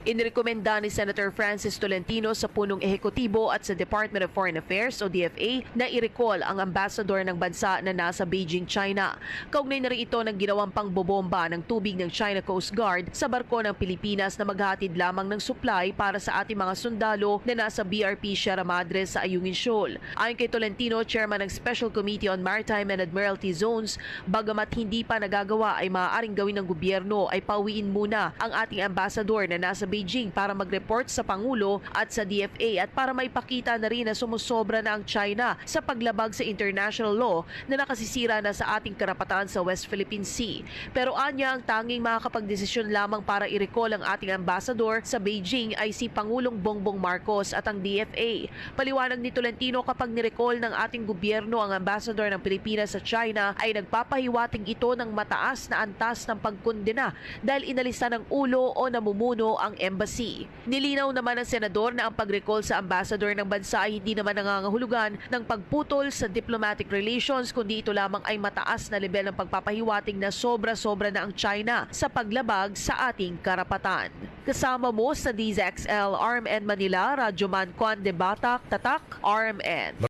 Inirekomenda ni Senator Francis Tolentino sa punong ehekutibo at sa Department of Foreign Affairs o DFA na i-recall ang ambassador ng bansa na nasa Beijing, China. Kaugnay na rin ito ng ginawang pangbobomba ng tubig ng China Coast Guard sa barko ng Pilipinas na maghatid lamang ng supply para sa ating mga sundalo na nasa BRP Sierra Madre sa Ayungin Shoal. Ayon kay Tolentino, chairman ng Special Committee on Maritime and Admiralty Zones, bagamat hindi pa nagagawa ay maaaring gawin ng gobyerno ay pauwiin muna ang ating ambassador na nasa Beijing para mag-report sa Pangulo at sa DFA at para maipakita na rin na sumusobra na ang China sa paglabag sa international law na nakasisira na sa ating karapatan sa West Philippine Sea. Pero anya ang tanging makakapagdesisyon lamang para i-recall ang ating ambassador sa Beijing ay si Pangulong Bongbong Marcos at ang DFA. Paliwanag ni Tolentino kapag ni-recall ng ating gobyerno ang ambassador ng Pilipinas sa China ay nagpapahiwating ito ng mataas na antas ng pagkondena dahil inalisa ng ulo o namumuno ang embassy. Nilinaw naman ng senador na ang pag-recall sa ambassador ng bansa ay hindi naman nangangahulugan ng pagputol sa diplomatic relations kundi ito lamang ay mataas na level ng pagpapahiwating na sobra-sobra na ang China sa paglabag sa ating karapatan. Kasama mo sa DZXL RMN Manila, Radyo Man Kwan de Batak, Tatak, RMN.